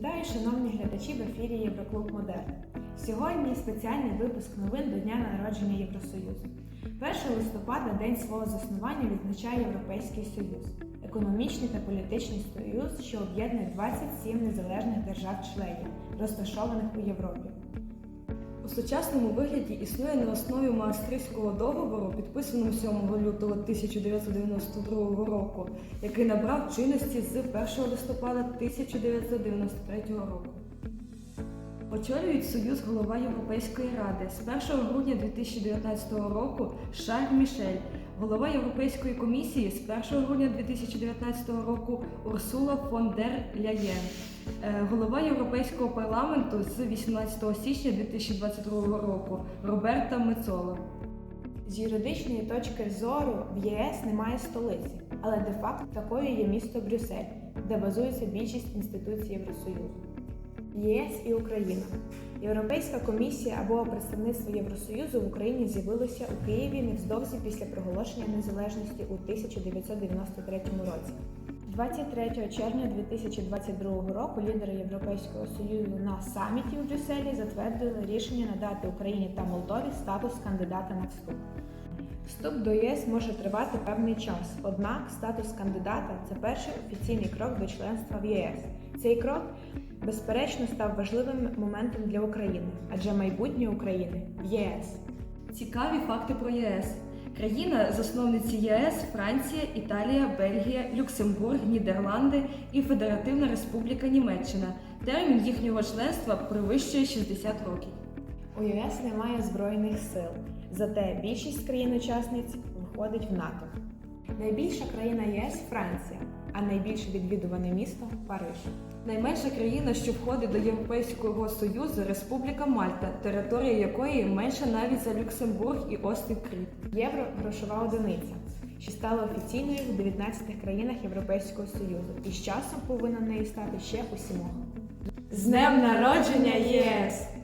Вітаю, шановні глядачі в ефірі Євроклуб Модерн. Сьогодні спеціальний випуск новин до Дня народження Євросоюзу. 1 листопада, день свого заснування, відзначає Європейський Союз, економічний та політичний союз, що об'єднує 27 незалежних держав-членів, розташованих у Європі. У сучасному вигляді існує на основі Маастрихтського договору, підписаного 7 лютого 1992 року, який набрав чинності з 1 листопада 1993 року. Очолюють Союз голова Європейської ради з 1 грудня 2019 року Шарль Мішель, голова Європейської комісії з 1 грудня 2019 року Урсула фон дер Ляєн, е, голова Європейського парламенту з 18 січня 2022 року Роберта Мецола. З юридичної точки зору в ЄС немає столиці, але де-факто такою є місто Брюссель, де базується більшість інституцій Євросоюзу. ЄС і Україна. Європейська комісія або представництво Євросоюзу в Україні з'явилося у Києві невздовзі після проголошення незалежності у 1993 році. 23 червня 2022 року лідери Європейського союзу на саміті у Брюсселі затвердили рішення надати Україні та Молдові статус кандидата на вступ. Вступ до ЄС може тривати певний час, однак статус кандидата це перший офіційний крок до членства в ЄС. Цей крок, безперечно, став важливим моментом для України, адже майбутнє України ЄС. Цікаві факти про ЄС. Країна засновниці ЄС Франція, Італія, Бельгія, Люксембург, Нідерланди і Федеративна Республіка Німеччина. Термін їхнього членства перевищує 60 років. У ЄС немає збройних сил, зате більшість країн-учасниць входить в НАТО. Найбільша країна ЄС Франція, а найбільше відвідуване місто Париж. Найменша країна, що входить до Європейського Союзу, Республіка Мальта, територія якої менша навіть за Люксембург і острів Кріт. Євро грошова одиниця, що стала офіційною в 19 країнах Європейського Союзу і з часом повинна нею стати ще у сімох. З днем народження ЄС!